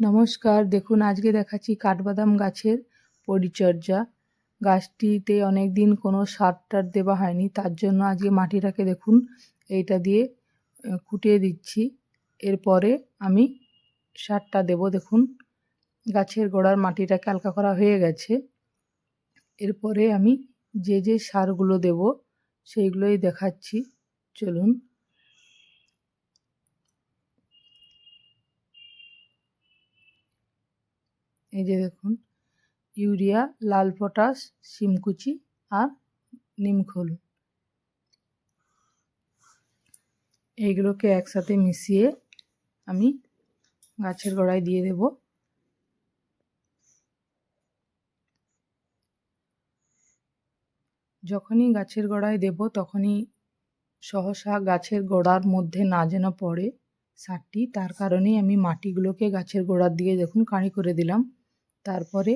নমস্কার, দেখুন আজকে দেখাচ্ছি কাঠবাদাম গাছের পরিচর্যা। গাছটিতে অনেক দিন কোনো সার টার দেওয়া হয়নি, তার জন্য আজকে মাটিটাকে দেখুন, এইটা দিয়ে কুটিয়ে দিচ্ছি। এরপরে আমি সারটা দেব, দেখুন, গাছের গোড়ার মাটিটাকে হালকা করা হয়ে গেছে। এরপরে আমি যে যে সারগুলো দেব, সেইগুলোই দেখাচ্ছি। চলুন এই যে দেখুন, ইউরিয়া, লাল পটাশ, শিমকুচি আর নিমখোল এইগুলোকে একসাথে মিশিয়ে আমি গাছের গোড়ায় দিয়ে দেব। যখনই গাছের গোড়ায় দেব, তখনই সহসা গাছের গোড়ার মধ্যে না যেন পড়ে সারটি। তার কারণেই আমি মাটিগুলোকে গাছের গোড়ার দিকে দেখুন কাঁড়ি করে দিলাম। তারপরে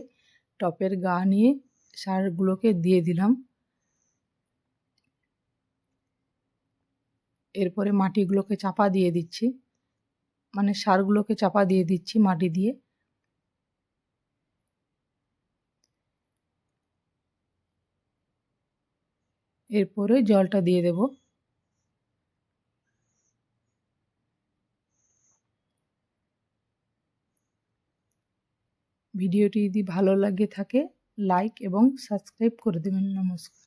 টপের গা নিয়ে সারগুলোকে দিয়ে দিলাম। এরপরে মাটিগুলোকে চাপা দিয়ে দিচ্ছি। মানে সারগুলোকে চাপা দিয়ে দিচ্ছি মাটি দিয়ে। এরপরে জলটা দিয়ে দেব। ভিডিওটি যদি ভালো লাগে থাকে লাইক এবং সাবস্ক্রাইব করে দেবেন। নমস্কার।